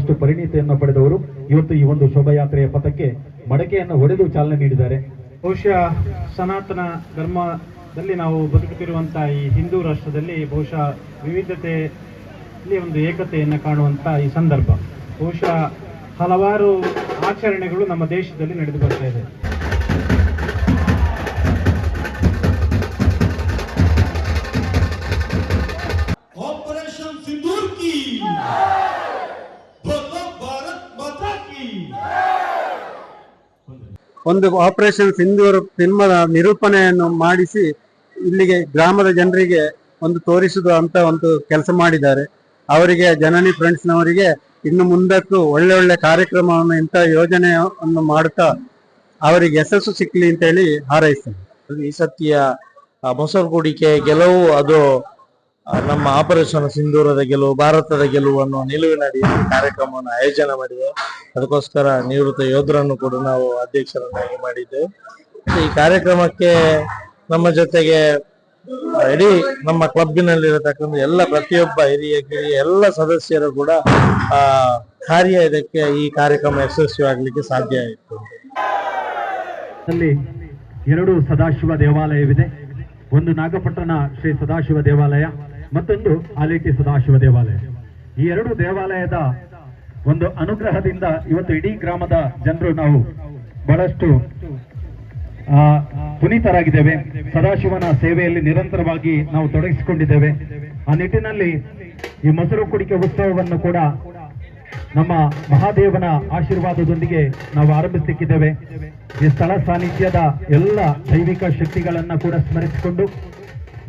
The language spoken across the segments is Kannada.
ಬಹಳಷ್ಟು ಪರಿಣಿತಿಯನ್ನು ಪಡೆದವರು ಇವತ್ತು ಈ ಒಂದು ಶೋಭಾಯಾತ್ರೆಯ ಪಥಕ್ಕೆ ಮಡಕೆಯನ್ನು ಹೊಡೆದು ಚಾಲನೆ ನೀಡಿದ್ದಾರೆ. ಬಹುಶಃ ಸನಾತನ ಧರ್ಮದಲ್ಲಿ ನಾವು ಬದುಕುತ್ತಿರುವಂತಹ ಈ ಹಿಂದೂ ರಾಷ್ಟ್ರದಲ್ಲಿ ಬಹುಶಃ ವಿವಿಧತೆಯಲ್ಲಿ ಒಂದು ಏಕತೆಯನ್ನು ಕಾಣುವಂತ ಈ ಸಂದರ್ಭ. ಬಹುಶಃ ಹಲವಾರು ಆಚರಣೆಗಳು ನಮ್ಮ ದೇಶದಲ್ಲಿ ನಡೆದು ಬರ್ತಾ ಇದೆ. ಒಂದು ಆಪರೇಷನ್ ಸಿಂಧೂರ್ ಸಿನಿಮಾದ ನಿರೂಪಣೆಯನ್ನು ಮಾಡಿಸಿ ಇಲ್ಲಿಗೆ ಗ್ರಾಮದ ಜನರಿಗೆ ಒಂದು ತೋರಿಸುದು ಅಂತ ಒಂದು ಕೆಲಸ ಮಾಡಿದ್ದಾರೆ. ಅವರಿಗೆ ಜನನಿ ಫ್ರೆಂಡ್ಸ್ನವರಿಗೆ ಇನ್ನು ಮುಂದಕ್ಕೂ ಒಳ್ಳೆ ಒಳ್ಳೆ ಕಾರ್ಯಕ್ರಮವನ್ನು ಇಂಥ ಯೋಜನೆಯನ್ನು ಮಾಡುತ್ತಾ ಅವರಿಗೆ ಯಶಸ್ಸು ಸಿಕ್ಕಲಿ ಅಂತ ಹೇಳಿ ಹಾರೈಸ್ತೇನೆ. ಈ ಸತಿಯ ಆ, ಮೊಸರುಗುಡಿಕೆ ಗೆಲುವು ಅದು ನಮ್ಮ ಆಪರೇಷನ್ ಸಿಂಧೂರದ ಗೆಲುವು, ಭಾರತದ ಗೆಲುವು ಅನ್ನೋ ನಿಲುವಿನಡಿ ಅಡಿಯಲ್ಲಿ ಕಾರ್ಯಕ್ರಮವನ್ನು ಆಯೋಜನೆ ಮಾಡಿದೆ. ಅದಕ್ಕೋಸ್ಕರ ನಿವೃತ್ತ ಯೋಧರನ್ನು ಕೂಡ ನಾವು ಅಧ್ಯಕ್ಷರನ್ನಾಗಿ ಮಾಡಿದ್ದೇವೆ. ಈ ಕಾರ್ಯಕ್ರಮಕ್ಕೆ ನಮ್ಮ ಜೊತೆಗೆ ಇಡೀ ನಮ್ಮ ಕ್ಲಬ್ಬಿನಲ್ಲಿರತಕ್ಕಂಥ ಎಲ್ಲ ಪ್ರತಿಯೊಬ್ಬ ಹಿರಿಯ, ಕಿರಿಯ ಎಲ್ಲ ಸದಸ್ಯರು ಕೂಡ, ಆ, ಕಾರ್ಯ ಇದಕ್ಕೆ ಈ ಕಾರ್ಯಕ್ರಮ ಯಶಸ್ವಿ ಆಗ್ಲಿಕ್ಕೆ ಸಾಧ್ಯ ಆಯಿತು. ಅಲ್ಲಿ ಎರಡು ಸದಾಶಿವ ದೇವಾಲಯವಿದೆ. ಒಂದು ನಾಗಪಟ್ಟಣ ಶ್ರೀ ಸದಾಶಿವ ದೇವಾಲಯ ಮತ್ತೊಂದು ಆಲಿಟಿ ಸದಾಶಿವ ದೇವಾಲಯ. ಈ ಎರಡು ದೇವಾಲಯದ ಒಂದು ಅನುಗ್ರಹದಿಂದ ಇವತ್ತು ಇಡೀ ಗ್ರಾಮದ ಜನರು ನಾವು ಬಹಳಷ್ಟು ಪುನೀತರಾಗಿದ್ದೇವೆ. ಸದಾಶಿವನ ಸೇವೆಯಲ್ಲಿ ನಿರಂತರವಾಗಿ ನಾವು ತೊಡಗಿಸಿಕೊಂಡಿದ್ದೇವೆ. ಆ ನಿಟ್ಟಿನಲ್ಲಿ ಈ ಮೊಸರು ಕುಡಿಕೆ ಉತ್ಸವವನ್ನು ಕೂಡ ನಮ್ಮ ಮಹಾದೇವನ ಆಶೀರ್ವಾದದೊಂದಿಗೆ ನಾವು ಆರಂಭಿಸಲಿಕ್ಕಿದ್ದೇವೆ ಈ ಸ್ಥಳ ಸಾನ್ನಿಧ್ಯದ ಎಲ್ಲ ದೈವಿಕ ಶಕ್ತಿಗಳನ್ನ ಕೂಡ ಸ್ಮರಿಸಿಕೊಂಡು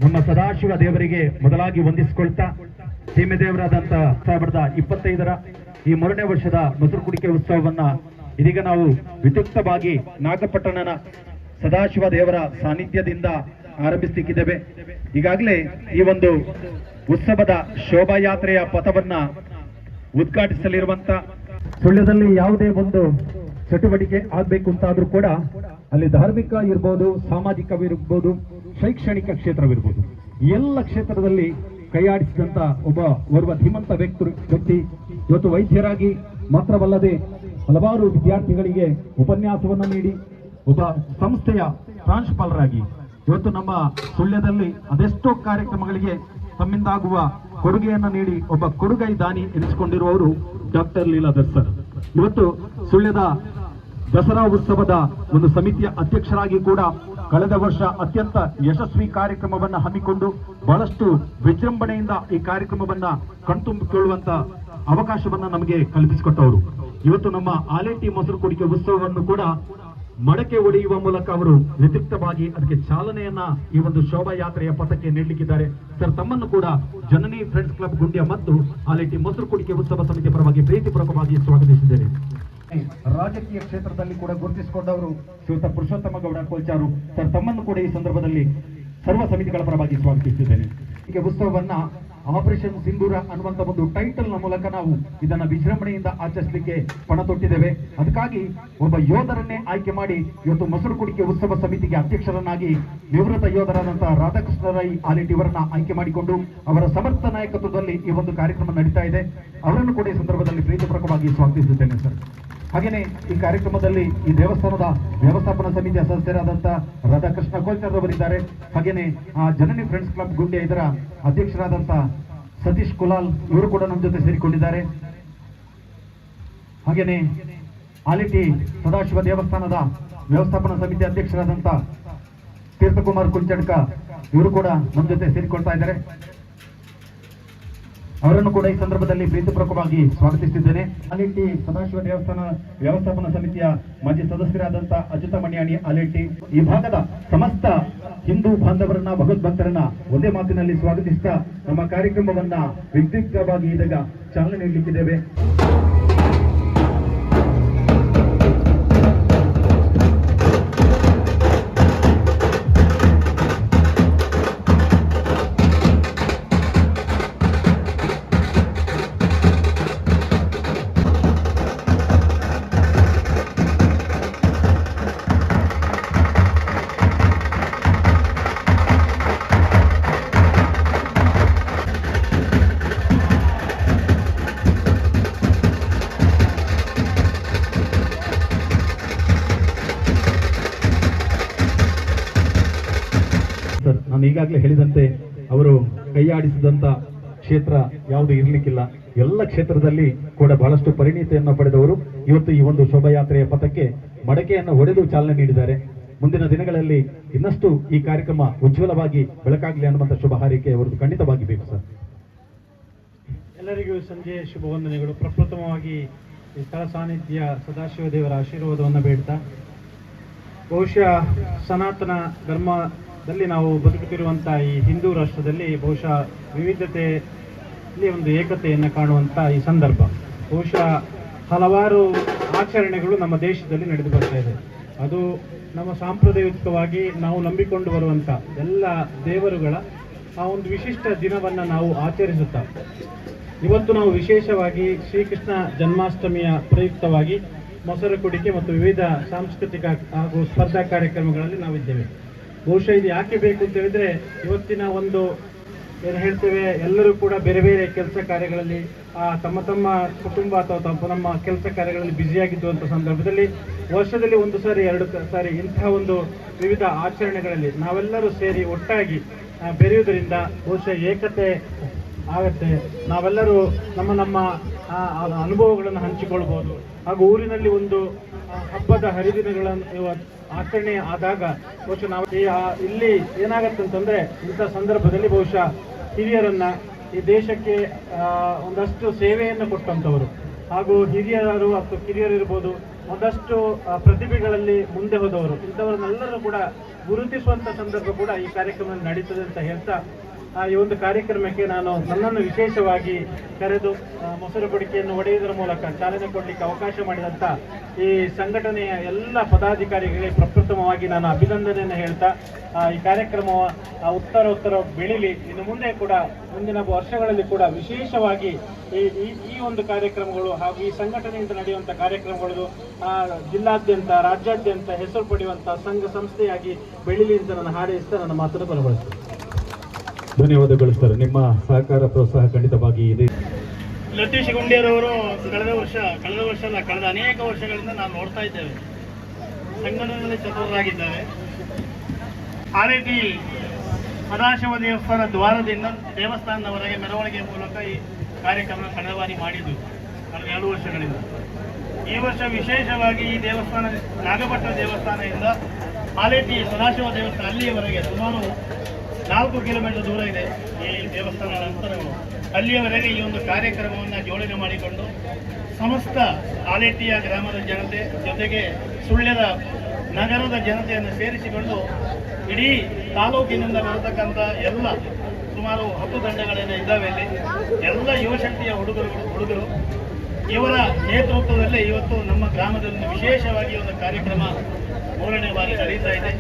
ನಮ್ಮ ಸದಾಶಿವ ದೇವರಿಗೆ ಮೊದಲಾಗಿ ವಂದಿಸಿಕೊಳ್ತಾ ಸೀಮೆದೇವರಾದಂತ ಸಾವಿರದ ಇಪ್ಪತ್ತೈದರ ಈ ಮೂರನೇ ವರ್ಷದ ಮೊಸರು ಕುಡಿಕೆ ಉತ್ಸವವನ್ನ ಇದೀಗ ನಾವು ವಿದ್ಯುಕ್ತವಾಗಿ ನಾಗಪಟ್ಟಣನ ಸದಾಶಿವ ದೇವರ ಸಾನ್ನಿಧ್ಯದಿಂದ ಆರಂಭಿಸಲಿಕ್ಕಿದ್ದೇವೆ. ಈಗಾಗಲೇ ಈ ಒಂದು ಉತ್ಸವದ ಶೋಭಾಯಾತ್ರೆಯ ಪಥವನ್ನ ಉದ್ಘಾಟಿಸಲಿರುವಂತ ಸುಳ್ಯದಲ್ಲಿ ಯಾವುದೇ ಒಂದು ಚಟುವಟಿಕೆ ಆಗ್ಬೇಕು ಅಂತಾದ್ರೂ ಕೂಡ ಅಲ್ಲಿ ಧಾರ್ಮಿಕ ಇರ್ಬೋದು ಸಾಮಾಜಿಕವಿರ್ಬೋದು ಶೈಕ್ಷಣಿಕ ಕ್ಷೇತ್ರವಿರ್ಬೋದು. ಎಲ್ಲ ಕ್ಷೇತ್ರದಲ್ಲಿ ಕೈಯಾಡಿಸಿದಂಥ ಒಬ್ಬ ಓರ್ವ ಧೀಮಂತ ವ್ಯಕ್ತಿ ವ್ಯಕ್ತಿ, ಇವತ್ತು ವೈದ್ಯರಾಗಿ ಮಾತ್ರವಲ್ಲದೆ ಹಲವಾರು ವಿದ್ಯಾರ್ಥಿಗಳಿಗೆ ಉಪನ್ಯಾಸವನ್ನು ನೀಡಿ, ಒಬ್ಬ ಸಂಸ್ಥೆಯ ಪ್ರಾಂಶುಪಾಲರಾಗಿ. ಇವತ್ತು ನಮ್ಮ ಸುಳ್ಯದಲ್ಲಿ ಅದೆಷ್ಟೋ ಕಾರ್ಯಕ್ರಮಗಳಿಗೆ ತಮ್ಮಿಂದಾಗುವ ಕೊಡುಗೆಯನ್ನು ನೀಡಿ ಒಬ್ಬ ಕೊಡುಗೈ ದಾನಿ ಎನಿಸಿಕೊಂಡಿರುವವರು ಡಾಕ್ಟರ್ ಲೀಲಾಧರ್ ಸರ್. ಇವತ್ತು ಸುಳ್ಯದ ದಸರಾ ಉತ್ಸವದ ಒಂದು ಸಮಿತಿಯ ಅಧ್ಯಕ್ಷರಾಗಿ ಕೂಡ ಕಳೆದ ವರ್ಷ ಅತ್ಯಂತ ಯಶಸ್ವಿ ಕಾರ್ಯಕ್ರಮವನ್ನ ಹಮ್ಮಿಕೊಂಡು ಬಹಳಷ್ಟು ವಿಜೃಂಭಣೆಯಿಂದ ಈ ಕಾರ್ಯಕ್ರಮವನ್ನ ಕಣ್ತುಂಬಿಕೊಳ್ಳುವಂತ ಅವಕಾಶವನ್ನ ನಮಗೆ ಕಲ್ಪಿಸಿಕೊಟ್ಟವರು. ಇವತ್ತು ನಮ್ಮ ಆಲೇಟಿ ಮೊಸರು ಕುಡಿಕೆ ಉತ್ಸವವನ್ನು ಕೂಡ ಮಡಕೆ ಒಡೆಯುವ ಮೂಲಕ ಅವರು ವ್ಯತಿರಿಕ್ತವಾಗಿ ಅದಕ್ಕೆ ಚಾಲನೆಯನ್ನ ಈ ಒಂದು ಶೋಭಾಯಾತ್ರೆಯ ಪಥಕ್ಕೆ ನೀಡಲಿಕ್ಕಿದ್ದಾರೆ. ಸರ್, ತಮ್ಮನ್ನು ಕೂಡ ಜನನಿ ಫ್ರೆಂಡ್ಸ್ ಕ್ಲಬ್ ಗುಂಡ್ಯ ಮತ್ತು ಆಲೇಟಿ ಮೊಸರು ಕುಡಿಕೆ ಉತ್ಸವ ಸಮಿತಿ ಪರವಾಗಿ ಪ್ರೀತಿಪೂರ್ವಕವಾಗಿ ಸ್ವಾಗತಿಸಿದ್ದೇನೆ. ರಾಜಕೀಯ ಕ್ಷೇತ್ರದಲ್ಲಿ ಕೂಡ ಗುರುತಿಸಿಕೊಂಡವರು ಶ್ರೀಯುತ ಪುರುಷೋತ್ತಮ ಗೌಡ ಕೋಲ್ಚಾರು. ಸರ್, ತಮ್ಮನ್ನು ಕೂಡ ಈ ಸಂದರ್ಭದಲ್ಲಿ ಸರ್ವ ಸಮಿತಿಗಳ ಪರವಾಗಿ ಸ್ವಾಗತಿಸಿದ್ದೇನೆ ಹೀಗೆ ಉತ್ಸವವನ್ನ ಆಪರೇಷನ್ ಸಿಂಧೂರ ಅನ್ನುವಂಥ ಒಂದು ಟೈಟಲ್ನ ಮೂಲಕ ನಾವು ಇದನ್ನ ವಿಜೃಂಭಣೆಯಿಂದ ಆಚರಿಸಲಿಕ್ಕೆ ಪಣ ತೊಟ್ಟಿದ್ದೇವೆ. ಅದಕ್ಕಾಗಿ ಒಬ್ಬ ಯೋಧರನ್ನೇ ಆಯ್ಕೆ ಮಾಡಿ ಇವತ್ತು ಮೊಸರು ಕುಡಿಕೆ ಉತ್ಸವ ಸಮಿತಿಗೆ ಅಧ್ಯಕ್ಷರನ್ನಾಗಿ ನಿವೃತ್ತ ಯೋಧರಾದಂತಹ ರಾಧಾಕೃಷ್ಣ ರೈ ಇವರನ್ನ ಆಯ್ಕೆ ಮಾಡಿಕೊಂಡು ಅವರ ಸಮರ್ಥ ನಾಯಕತ್ವದಲ್ಲಿ ಈ ಒಂದು ಕಾರ್ಯಕ್ರಮ ನಡೀತಾ ಇದೆ. ಅವರನ್ನು ಕೂಡ ಈ ಸಂದರ್ಭದಲ್ಲಿ ಪ್ರೀತಿಪೂರ್ವಕವಾಗಿ ಸ್ವಾಗತಿಸುತ್ತೇನೆ, ಸರ್. ಹಾಗೇನೆ ಈ ಕಾರ್ಯಕ್ರಮದಲ್ಲಿ ಈ ದೇವಸ್ಥಾನದ ವ್ಯವಸ್ಥಾಪನಾ ಸಮಿತಿಯ ಸದಸ್ಯರಾದಂಥ ರಾಧಾಕೃಷ್ಣ ಕೋಲ್ಕರ್ ಅವರಿದ್ದಾರೆ. ಹಾಗೆಯೇ ಆ ಜನನಿ ಫ್ರೆಂಡ್ಸ್ ಕ್ಲಬ್ ಗುಂಡಿಯ ಇದರ ಅಧ್ಯಕ್ಷರಾದಂಥ ಸತೀಶ್ ಕುಲಾಲ್ ಇವರು ಕೂಡ ನಮ್ಮ ಜೊತೆ ಸೇರಿಕೊಂಡಿದ್ದಾರೆ. ಹಾಗೆಯೇ ಆಲಿಟಿ ಸದಾಶಿವ ದೇವಸ್ಥಾನದ ವ್ಯವಸ್ಥಾಪನಾ ಸಮಿತಿ ಅಧ್ಯಕ್ಷರಾದಂಥ ತೀರ್ಥಕುಮಾರ್ ಕುಂಚಡ್ಕ ಇವರು ಕೂಡ ನಮ್ಮ ಜೊತೆ ಸೇರಿಕೊಳ್ತಾ ಇದ್ದಾರೆ. ಅವರನ್ನು ಕೂಡ ಈ ಸಂದರ್ಭದಲ್ಲಿ ಪ್ರೀತಿಪೂರ್ವಕವಾಗಿ ಸ್ವಾಗತಿಸುತ್ತಿದ್ದೇನೆ. ಅಲಿಟ್ಟಿ ಸದಾಶಿವ ದೇವಸ್ಥಾನ ವ್ಯವಸ್ಥಾಪನಾ ಸಮಿತಿಯ ಮಾಜಿ ಸದಸ್ಯರಾದಂತಹ ಅಚ್ಯುತ ಮಣಿಯಾಣಿ ಅಲಿಟ್ಟಿ. ಈ ಭಾಗದ ಸಮಸ್ತ ಹಿಂದೂ ಬಾಂಧವರನ್ನ ಭಗವದ್ಭಕ್ತರನ್ನ ಒಂದೇ ಮಾತಿನಲ್ಲಿ ಸ್ವಾಗತಿಸ್ತಾ ನಮ್ಮ ಕಾರ್ಯಕ್ರಮವನ್ನ ವಿದ್ಯುಕ್ತವಾಗಿ ಇದಾಗ ಚಾಲನೆ ನೀಡಲಿಕ್ಕಿದ್ದೇವೆ. ಈಗಾಗಲೇ ಹೇಳಿದಂತೆ ಅವರು ಕೈಯಾಡಿಸಿದಂಥ ಕ್ಷೇತ್ರ ಯಾವುದು ಇರಲಿಕ್ಕಿಲ್ಲ. ಎಲ್ಲ ಕ್ಷೇತ್ರದಲ್ಲಿ ಕೂಡ ಬಹಳಷ್ಟು ಪರಿಣಿತಿಯನ್ನು ಪಡೆದವರು ಇವತ್ತು ಈ ಒಂದು ಶೋಭಾಯಾತ್ರೆಯ ಪಥಕ್ಕೆ ಮಡಕೆಯನ್ನು ಹೊಡೆದು ಚಾಲನೆ ನೀಡಿದ್ದಾರೆ. ಮುಂದಿನ ದಿನಗಳಲ್ಲಿ ಇನ್ನಷ್ಟು ಈ ಕಾರ್ಯಕ್ರಮ ಉಜ್ವಲವಾಗಿ ಬೆಳಕಾಗಲಿ ಅನ್ನುವಂಥ ಶುಭ ಹಾರೈಕೆ ಅವರದ್ದು ಖಂಡಿತವಾಗಿ ಬೇಕು ಸರ್. ಎಲ್ಲರಿಗೂ ಸಂಜೆ ಶುಭ ವಂದನೆಗಳು. ಪ್ರಪ್ರಥಮವಾಗಿ ಸ್ಥಳ ಸಾನ್ನಿಧ್ಯ ಸದಾಶಿವ ದೇವರ ಆಶೀರ್ವಾದವನ್ನು ಬೇಡ್ತಾ. ಬಹುಶಃ ಸನಾತನ ಧರ್ಮದಲ್ಲಿ ನಾವು ಬದುಕುತ್ತಿರುವಂಥ ಈ ಹಿಂದೂ ರಾಷ್ಟ್ರದಲ್ಲಿ ಬಹುಶಃ ವಿವಿಧತೆಯಲ್ಲಿ ಒಂದು ಏಕತೆಯನ್ನು ಕಾಣುವಂಥ ಈ ಸಂದರ್ಭ. ಬಹುಶಃ ಹಲವಾರು ಆಚರಣೆಗಳು ನಮ್ಮ ದೇಶದಲ್ಲಿ ನಡೆದು ಬರ್ತಾ ಇದೆ. ಅದು ನಮ್ಮ ಸಾಂಪ್ರದಾಯಿಕವಾಗಿ ನಾವು ನಂಬಿಕೊಂಡು ಬರುವಂಥ ಎಲ್ಲ ದೇವರುಗಳ ಆ ಒಂದು ವಿಶಿಷ್ಟ ದಿನವನ್ನು ನಾವು ಆಚರಿಸುತ್ತಾ. ಇವತ್ತು ನಾವು ವಿಶೇಷವಾಗಿ ಶ್ರೀಕೃಷ್ಣ ಜನ್ಮಾಷ್ಟಮಿಯ ಪ್ರಯುಕ್ತವಾಗಿ ಮೊಸರು ಕುಡಿಕೆ ಮತ್ತು ವಿವಿಧ ಸಾಂಸ್ಕೃತಿಕ ಹಾಗೂ ಸ್ಪರ್ಧಾ ಕಾರ್ಯಕ್ರಮಗಳಲ್ಲಿ ನಾವಿದ್ದೇವೆ. ಬಹುಶಃ ಇದು ಯಾಕೆ ಬೇಕು ಅಂತ ಹೇಳಿದ್ರೆ, ಇವತ್ತಿನ ಒಂದು ಏನು ಹೇಳ್ತೇವೆ, ಎಲ್ಲರೂ ಕೂಡ ಬೇರೆ ಬೇರೆ ಕೆಲಸ ಕಾರ್ಯಗಳಲ್ಲಿ ತಮ್ಮ ತಮ್ಮ ಕುಟುಂಬ ಅಥವಾ ತಮ್ಮ ನಮ್ಮ ಕೆಲಸ ಕಾರ್ಯಗಳಲ್ಲಿ ಬ್ಯುಸಿಯಾಗಿದ್ದುವಂಥ ಸಂದರ್ಭದಲ್ಲಿ, ವರ್ಷದಲ್ಲಿ ಒಂದು ಸಾರಿ, ಎರಡು ಸಾರಿ ಇಂತಹ ಒಂದು ವಿವಿಧ ಆಚರಣೆಗಳಲ್ಲಿ ನಾವೆಲ್ಲರೂ ಸೇರಿ ಒಟ್ಟಾಗಿ ಬೆರೆಯುವುದರಿಂದ ಬಹುಶಃ ಏಕತೆ ಆಗತ್ತೆ. ನಾವೆಲ್ಲರೂ ನಮ್ಮ ನಮ್ಮ ಅನುಭವಗಳನ್ನು ಹಂಚಿಕೊಳ್ಬೋದು. ಹಾಗೂ ಊರಿನಲ್ಲಿ ಒಂದು ಹಬ್ಬದ ಹರಿದಿನಗಳನ್ನು ಆಚರಣೆ ಆದಾಗ ಬಹುಶಃ ನಾವು ಇಲ್ಲಿ ಏನಾಗತ್ತೆ ಅಂತಂದ್ರೆ ಇಂಥ ಸಂದರ್ಭದಲ್ಲಿ ಬಹುಶಃ ಹಿರಿಯರನ್ನ ಈ ದೇಶಕ್ಕೆ ಒಂದಷ್ಟು ಸೇವೆಯನ್ನು ಕೊಟ್ಟಂತವರು. ಹಾಗೂ ಹಿರಿಯರು ಅಥವಾ ಕಿರಿಯರು ಇರ್ಬೋದು, ಒಂದಷ್ಟು ಪ್ರತಿಭೆಗಳಲ್ಲಿ ಮುಂದೆ ಹೋದವರು. ಇಂಥವರನ್ನೆಲ್ಲರೂ ಕೂಡ ಗುರುತಿಸುವಂತ ಸಂದರ್ಭ ಕೂಡ ಈ ಕಾರ್ಯಕ್ರಮದಲ್ಲಿ ನಡೀತದೆ ಅಂತ ಹೇಳ್ತಾ ಈ ಒಂದು ಕಾರ್ಯಕ್ರಮಕ್ಕೆ ನಾನು ನನ್ನನ್ನು ವಿಶೇಷವಾಗಿ ಕರೆದು ಮೊಸರು ಬಡಿಕೆಯನ್ನು ಒಡೆಯುವುದರ ಮೂಲಕ ಚಾಲನೆ ಕೊಡಲಿಕ್ಕೆ ಅವಕಾಶ ಮಾಡಿದಂಥ ಈ ಸಂಘಟನೆಯ ಎಲ್ಲ ಪದಾಧಿಕಾರಿಗಳಿಗೆ ಪ್ರಪ್ರಥಮವಾಗಿ ನಾನು ಅಭಿನಂದನೆಯನ್ನು ಹೇಳ್ತಾ ಆ, ಈ ಕಾರ್ಯಕ್ರಮ ಉತ್ತರ ಉತ್ತರ ಬೆಳಿಲಿ. ಇನ್ನು ಮುಂದೆ ಕೂಡ ಮುಂದಿನ ವರ್ಷಗಳಲ್ಲಿ ಕೂಡ ವಿಶೇಷವಾಗಿ ಈ ಈ- ಒಂದು ಕಾರ್ಯಕ್ರಮಗಳು ಹಾಗೂ ಈ ಸಂಘಟನೆಯಿಂದ ನಡೆಯುವಂಥ ಕಾರ್ಯಕ್ರಮಗಳು ಆ, ಜಿಲ್ಲಾದ್ಯಂತ ರಾಜ್ಯಾದ್ಯಂತ ಹೆಸರು ಪಡೆಯುವಂಥ ಸಂಘ ಸಂಸ್ಥೆಯಾಗಿ ಬೆಳಿಲಿ ಅಂತ ನಾನು ಹಾರೈಸ್ತಾ ನನ್ನ ಮಾತನ್ನು ಕೊನೆಗೊಳಿಸ್ತೇನೆ. ಧನ್ಯವಾದಗಳು ಸರ್ ನಿಮ್ಮ ಸಹಕಾರ ಪ್ರೋತ್ಸಾಹ ಖಂಡಿತವಾಗಿ ಇದೆ. ಲತೀಶ್ ಗುಂಡಿಯರವರು ಕಳೆದ ವರ್ಷ ಕಳೆದ ವರ್ಷ ಅಲ್ಲ ಕಳೆದ ಅನೇಕ ವರ್ಷಗಳಿಂದ ನಾವು ನೋಡ್ತಾ ಇದ್ದೇವೆ. ಸಂಘಟನೆಯಲ್ಲಿ ಚತುರರಾಗಿದ್ದಾರೆ. ಆ ರೀತಿ ಸದಾಶಿವ ದೇವಸ್ಥಾನ ದ್ವಾರದಿಂದ ದೇವಸ್ಥಾನದವರೆಗೆ ಮೆರವಣಿಗೆ ಮೂಲಕ ಈ ಕಾರ್ಯಕ್ರಮ ಕಳೆದ ಬಾರಿ ಮಾಡಿದ್ದು, ಕಳೆದ ಎರಡು ವರ್ಷಗಳಿಂದ. ಈ ವರ್ಷ ವಿಶೇಷವಾಗಿ ಈ ದೇವಸ್ಥಾನ ನಾಗಪಟ್ಟಣ ದೇವಸ್ಥಾನದಿಂದ ರೀತಿ ಸದಾಶಿವ ದೇವಸ್ಥಾನ ಅಲ್ಲಿಯವರೆಗೆ ಸುಮಾರು ನಾಲ್ಕು ಕಿಲೋಮೀಟರ್ ದೂರ ಇದೆ. ಈ ದೇವಸ್ಥಾನ ಅಂತರವು ಅಲ್ಲಿಯವರೆಗೆ ಈ ಒಂದು ಕಾರ್ಯಕ್ರಮವನ್ನು ಜೋಡಣೆ ಮಾಡಿಕೊಂಡು ಸಮಸ್ತ ಆಲೇಟಿಯ ಗ್ರಾಮದ ಜನತೆ ಜೊತೆಗೆ ಸುಳ್ಯದ ನಗರದ ಜನತೆಯನ್ನು ಸೇರಿಸಿಕೊಂಡು ಇಡೀ ತಾಲೂಕಿನಿಂದ ಬರತಕ್ಕಂಥ ಎಲ್ಲ ಸುಮಾರು ಹತ್ತು ತಂಡಗಳೇನು ಇದ್ದಾವೆ ಇಲ್ಲಿ. ಎಲ್ಲ ಯುವಶಕ್ತಿಯ ಹುಡುಗರು ಹುಡುಗರು. ಇವರ ನೇತೃತ್ವದಲ್ಲಿ ಇವತ್ತು ನಮ್ಮ ಗ್ರಾಮದಲ್ಲಿ ವಿಶೇಷವಾಗಿ ಒಂದು ಕಾರ್ಯಕ್ರಮ ಮೂರನೇ ಬಾರಿ ನಡೀತಾ ಇದೆ.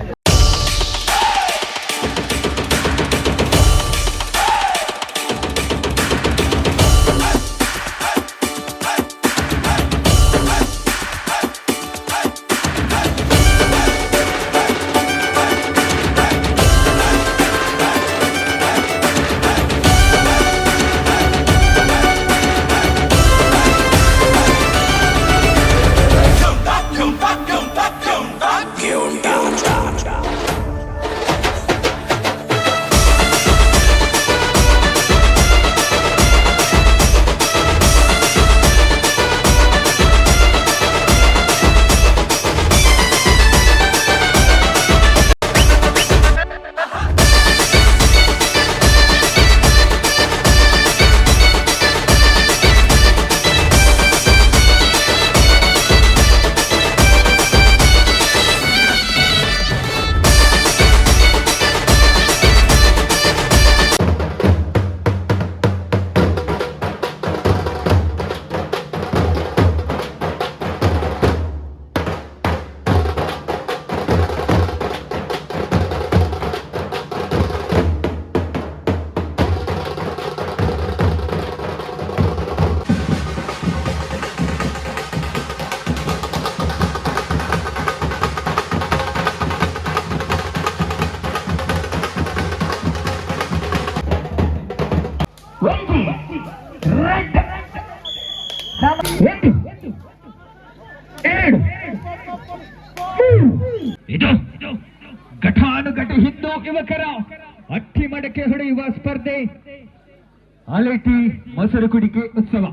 ಆಲೇಟಿ ಮೊಸರು ಕುಡಿಕೆ ಉತ್ಸವ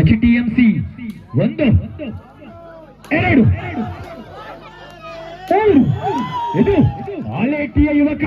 ಎಚ್ ಟಿ ಎಂ ಸಿ ಒಂದು ಎರಡು ಮೂರು ಇದು ಆಲೇಟಿಯ ಯುವಕ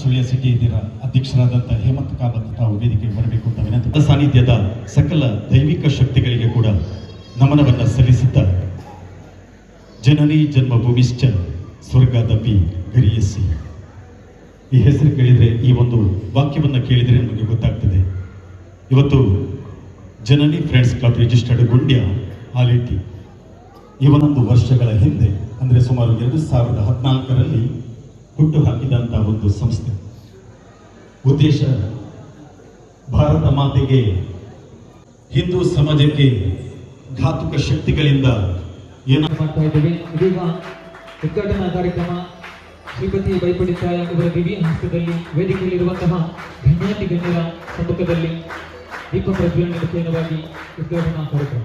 ಸುಳ್ಯ ಸಿಟಿ ಇದರ ಅಧ್ಯಕ್ಷರಾದಂಥ ಹೇಮಂತ್ ಕಾಮತ್ ತಾವು ವೇದಿಕೆಗೆ ಬರಬೇಕು ಅಂತ ವಿನಂತಿ ಸಾನ್ನಿಧ್ಯದ ಸಕಲ ದೈವಿಕ ಶಕ್ತಿಗಳಿಗೆ ಕೂಡ ನಮನವನ್ನ ಸಲ್ಲಿಸುತ್ತಾ ಜನನಿ ಜನ್ಮಭೂಮಿಶ್ಚ ಸ್ವರ್ಗದಪಿ ಗರಿಯಸಿ. ಈ ಹೆಸರು ಕೇಳಿದರೆ ಈ ಒಂದು ವಾಕ್ಯವನ್ನು ಕೇಳಿದರೆ ನಮಗೆ ಗೊತ್ತಾಗ್ತದೆ. ಇವತ್ತು Janani friends club registered Gundya Aleti. ಇವನೊಂದು ವರ್ಷಗಳ ಹಿಂದೆ, ಅಂದರೆ ಸುಮಾರು ಎರಡು ಸಾವಿರದ ಹದಿನಾಲ್ಕರಲ್ಲಿ ಹುಟ್ಟು ಹಾಕಿದಂಥ ಒಂದು ಸಂಸ್ಥೆ. ಉದ್ದೇಶ, ಭಾರತ ಮಾತೆಗೆ ಹಿಂದೂ ಸಮಾಜಕ್ಕೆ ಘಾತುಕ ಶಕ್ತಿಗಳಿಂದ ಏನ ಮಾಡ್ತಾ ಇದ್ದೇವೆ? ಇದೀಗ ಉದ್ಘಾಟನಾ ಕಾರ್ಯಕ್ರಮ ಶ್ರೀಪತಿ ಬೈಪಡಿತಾಯ ಇವರ ದಿವ್ಯ ಹಸ್ತದಲ್ಲಿ ವೇದಿಕೆಯಲ್ಲಿರುವಂತಹ ಗಣ್ಯಾತಿ ಗಣ್ಯರ ಸಮ್ಮುಖದಲ್ಲಿ ದೀಪ ಪ್ರಜ್ವಲನೆ ಕೇಂದ್ರವಾಗಿ ಉದ್ಘಾಟನಾ ಕಾರ್ಯಕ್ರಮ.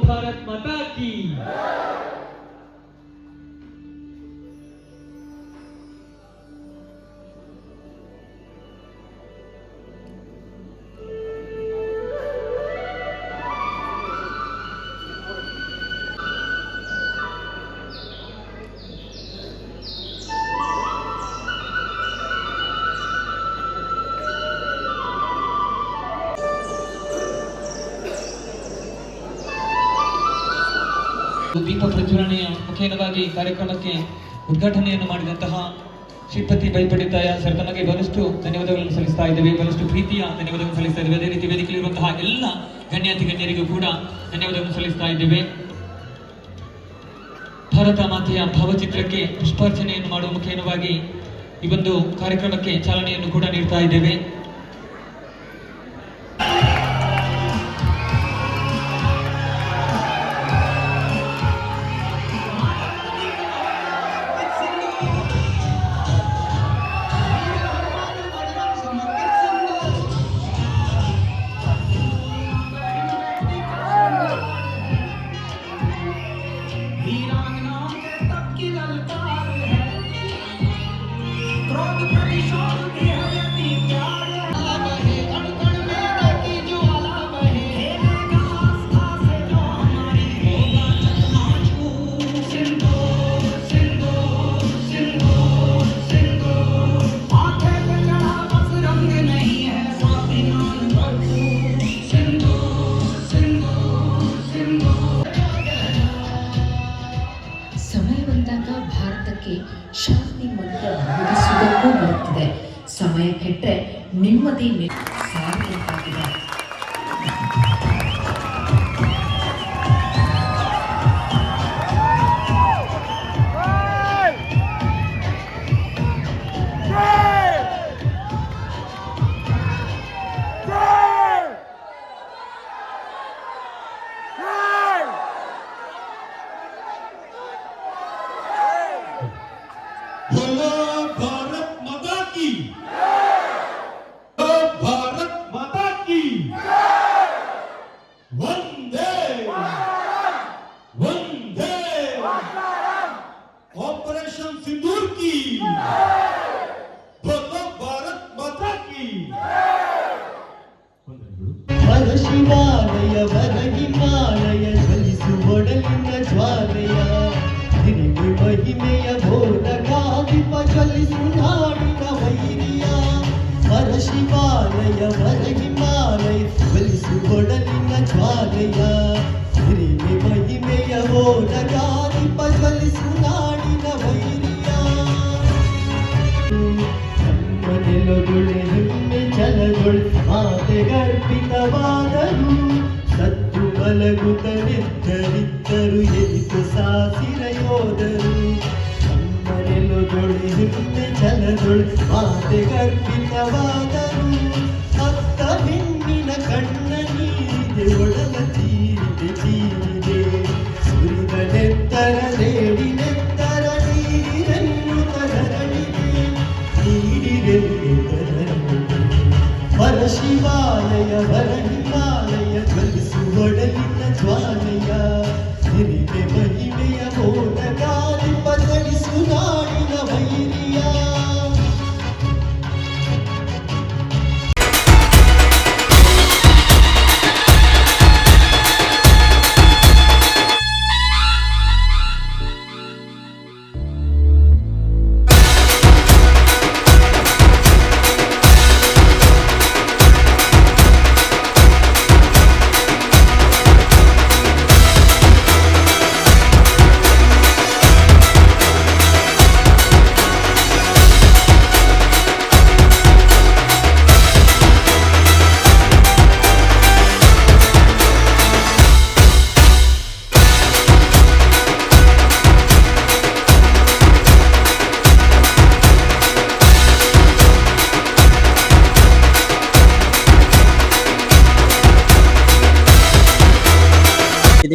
ಮುಖೇನವಾಗಿ ಕಾರ್ಯಕ್ರಮಕ್ಕೆ ಉದ್ಘಾಟನೆಯನ್ನು ಮಾಡಿದಂತಹ ಶ್ರೀಪತಿ ಬೈಪಡಿತಾಯ ಸರ್, ತಮಗೆ ಬಹಳಷ್ಟು ಧನ್ಯವಾದಗಳನ್ನು ಸಲ್ಲಿಸ್ತಾ ಇದ್ದೇವೆ, ಬಹಳಷ್ಟು ಪ್ರೀತಿಯ ಧನ್ಯವಾದಗಳನ್ನು ಸಲ್ಲಿಸ್ತಾ ಇದ್ದೇವೆ. ಅದೇ ರೀತಿ ವೇದಿಕೆಯಲ್ಲಿರುವಂತಹ ಎಲ್ಲ ಗಣ್ಯಾತಿ ಗಣ್ಯರಿಗೂ ಕೂಡ ಧನ್ಯವಾದಗಳನ್ನು ಸಲ್ಲಿಸ್ತಾ ಇದ್ದೇವೆ. ಭಾರತ ಮಾತೆಯ ಭಾವಚಿತ್ರಕ್ಕೆ ಪುಷ್ಪಾರ್ಚನೆಯನ್ನು ಮಾಡುವ ಮುಖೇನವಾಗಿ ಈ ಒಂದು ಕಾರ್ಯಕ್ರಮಕ್ಕೆ ಚಾಲನೆಯನ್ನು ಕೂಡ ನೀಡ್ತಾ ಇದ್ದೇವೆ. ವರ ಶಿವಾಲಯ ವರ ಒಡಲಿನ ಜ್ವಾಲೆಯ. ಹಿರಿಮೆ ಮಹಿಮೆಯ ಭೋಲ ಕಾದಿಪ ಚಲಿಸು ನಾಡಿನ ವೈರಿಯ. ವರ ಶಿವಾಲಯ ವರ ಹಿಮಾಲಯ ಜ್ವಲಿಸುವೊಡಲಿನ ಜ್ವಾಲೆಯ. ಹಿರಿಮೆ ಮಹಿಮೆಯ ಭೋಲ ಕಾದಿಪ ಚಲಿಸು ನಾಡಿನ ವೈರಿಯ. ಮನೆಲೊಗುಳೆ ಹೆಮ್ಮೆ ಛಲದೊಳೆ ಮಾತೆ ಗರ್ಭಿತವಾದರು ಸತ್ತು ಮಲಗುತ್ತಲಿದ್ದರಿದ್ದರು ಎಲಿತು ಸಾಸಿರ ಯೋಧರು ಮನೆಲೊಗುಳೆ ಹೆಮ್ಮೆ ಛಲದೊಳೆ ಮಾತೆ ಗರ್ಭಿತವಾದರು ಅತ್ತ ಹೆಣ್ಣಿನ ಕಣ್ಣ ನೀರಿದೆ ಒಡಲ ತೀರಿದೆ ತೀರಿದೆ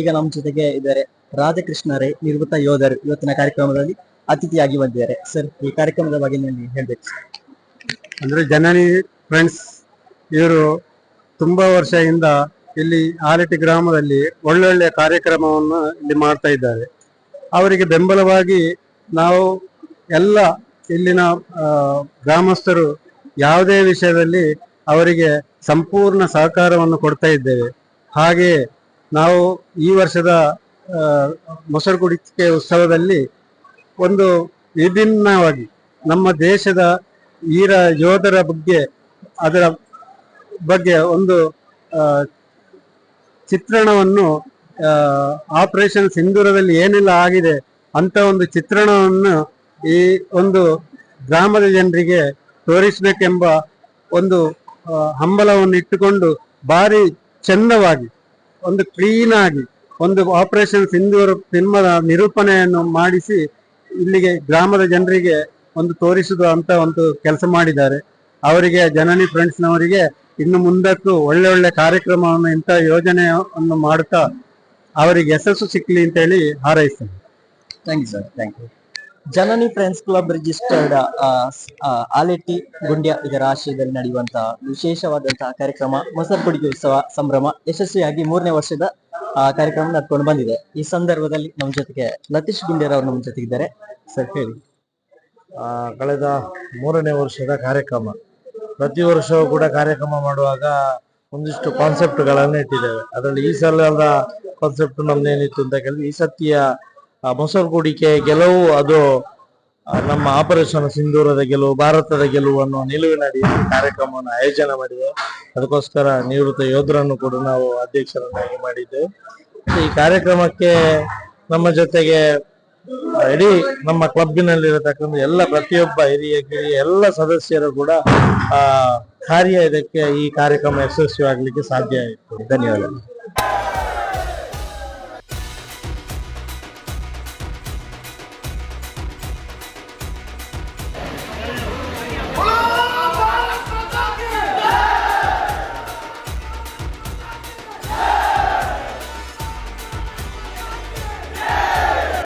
ಇದೀಗ ನಮ್ಮ ಜೊತೆಗೆ ಇದ್ದಾರೆ ರಾಧಾಕೃಷ್ಣ ರೈ ನಿವೃತ್ತ ಯೋಧರು ಇವತ್ತಿನ ಕಾರ್ಯಕ್ರಮದಲ್ಲಿ ಅತಿಥಿಯಾಗಿ ಬಂದಿದ್ದಾರೆ. ಸರ್, ಈ ಕಾರ್ಯಕ್ರಮದ ಬಗ್ಗೆ ನಾನು ಹೇಳ್ಬೇಕು ಅಂದ್ರೆ ಜನನಿ ಫ್ರೆಂಡ್ಸ್ ಇವರು ತುಂಬಾ ವರ್ಷದಿಂದ ಇಲ್ಲಿ ಆಲಟಿ ಗ್ರಾಮದಲ್ಲಿ ಒಳ್ಳೊಳ್ಳೆ ಕಾರ್ಯಕ್ರಮವನ್ನು ಇಲ್ಲಿ ಮಾಡ್ತಾ ಇದ್ದಾರೆ. ಅವರಿಗೆ ಬೆಂಬಲವಾಗಿ ನಾವು ಎಲ್ಲ ಇಲ್ಲಿನ ಗ್ರಾಮಸ್ಥರು ಯಾವುದೇ ವಿಷಯದಲ್ಲಿ ಅವರಿಗೆ ಸಂಪೂರ್ಣ ಸಹಕಾರವನ್ನು ಕೊಡ್ತಾ ಇದ್ದೇವೆ. ಹಾಗೆಯೇ ನಾವು ಈ ವರ್ಷದ ಮೊಸರು ಕುಡಿಕೆ ಉತ್ಸವದಲ್ಲಿ ಒಂದು ವಿಭಿನ್ನವಾಗಿ ನಮ್ಮ ದೇಶದ ವೀರ ಯೋಧರ ಬಗ್ಗೆ, ಅದರ ಬಗ್ಗೆ ಒಂದು ಚಿತ್ರಣವನ್ನು ಆಪರೇಷನ್ ಸಿಂಧೂರದಲ್ಲಿ ಏನೆಲ್ಲ ಆಗಿದೆ ಅಂತ ಒಂದು ಚಿತ್ರಣವನ್ನು ಈ ಒಂದು ಗ್ರಾಮದ ಜನರಿಗೆ ತೋರಿಸಬೇಕೆಂಬ ಒಂದು ಹಂಬಲವನ್ನು ಇಟ್ಟುಕೊಂಡು ಭಾರಿ ಚಂದವಾಗಿ ಒಂದು ಕ್ಲೀನ್ ಆಗಿ, ಒಂದು ಆಪರೇಷನ್ ಸಿಂಧೂರು ಸಿನಿಮಾದ ನಿರೂಪಣೆಯನ್ನು ಮಾಡಿಸಿ ಇಲ್ಲಿಗೆ ಗ್ರಾಮದ ಜನರಿಗೆ ಒಂದು ತೋರಿಸುದು ಅಂತ ಒಂದು ಕೆಲಸ ಮಾಡಿದ್ದಾರೆ. ಅವರಿಗೆ, ಜನನಿ ಫ್ರೆಂಡ್ಸ್ನವರಿಗೆ ಇನ್ನು ಮುಂದಕ್ಕೂ ಒಳ್ಳೆ ಒಳ್ಳೆ ಕಾರ್ಯಕ್ರಮವನ್ನು, ಇಂಥ ಯೋಜನೆಯನ್ನು ಮಾಡುತ್ತಾ ಅವರಿಗೆ ಯಶಸ್ಸು ಸಿಕ್ಕಲಿ ಅಂತ ಹೇಳಿ ಹಾರೈಸ್ತೇನೆ. Thank you sir thank you Janani friends club registered Aletti Gundya ಇದರ ಆಶ್ರಯದಲ್ಲಿ ನಡೆಯುವಂತಹ ವಿಶೇಷವಾದಂತಹ ಕಾರ್ಯಕ್ರಮ, ಮೊಸರು ಕುಡಿಕೆ ಉತ್ಸವ ಸಂಭ್ರಮ, ಯಶಸ್ವಿಯಾಗಿ ಮೂರನೇ ವರ್ಷದ ಕಾರ್ಯಕ್ರಮ ನಡ್ಕೊಂಡು ಬಂದಿದೆ. ಈ ಸಂದರ್ಭದಲ್ಲಿ ನಮ್ಮ ಜೊತೆಗೆ ಲತೀಶ್ ಗುಂಡ್ಯರವರು ನಮ್ಮ ಜೊತೆಗಿದ್ದಾರೆ. ಸರ್, ಹೇಳಿ. ಕಳೆದ ಮೂರನೇ ವರ್ಷದ ಕಾರ್ಯಕ್ರಮ. ಪ್ರತಿ ವರ್ಷವೂ ಕೂಡ ಕಾರ್ಯಕ್ರಮ ಮಾಡುವಾಗ ಒಂದಿಷ್ಟು ಕಾನ್ಸೆಪ್ಟ್ ಗಳನ್ನ ಇಟ್ಟಿದ್ದೇವೆ ಅದರಲ್ಲಿ ಈ ಸಲದ ಕಾನ್ಸೆಪ್ಟ್ ನಮ್ದೇನಿತ್ತು ಅಂತ ಕೇಳಿದ್ರೆ, ಈ ಸತಿಯ ಮೊಸರು ಕುಡಿಕೆ ಗೆಲುವು, ಅದು ನಮ್ಮ ಆಪರೇಷನ್ ಸಿಂಧೂರದ ಗೆಲುವು, ಭಾರತದ ಗೆಲುವು ಅನ್ನುವ ನಿಲುವಿನಡಿ ಕಾರ್ಯಕ್ರಮವನ್ನು ಆಯೋಜನೆ ಮಾಡಿದೆ. ಅದಕ್ಕೋಸ್ಕರ ನಿವೃತ್ತ ಯೋಧರನ್ನು ಕೂಡ ನಾವು ಅಧ್ಯಕ್ಷರನ್ನಾಗಿ ಮಾಡಿದ್ದೇವೆ. ಈ ಕಾರ್ಯಕ್ರಮಕ್ಕೆ ನಮ್ಮ ಜೊತೆಗೆ ಇಡೀ ನಮ್ಮ ಕ್ಲಬ್ನಲ್ಲಿರತಕ್ಕಂಥ ಎಲ್ಲ ಪ್ರತಿಯೊಬ್ಬ ಹಿರಿಯ, ಕಿರಿಯ ಎಲ್ಲ ಸದಸ್ಯರು ಕೂಡ, ಆ, ಕಾರ್ಯ ಇದಕ್ಕೆ ಈ ಕಾರ್ಯಕ್ರಮ ಯಶಸ್ವಿ ಆಗ್ಲಿಕ್ಕೆ ಸಾಧ್ಯ ಆಯಿತು. ಧನ್ಯವಾದ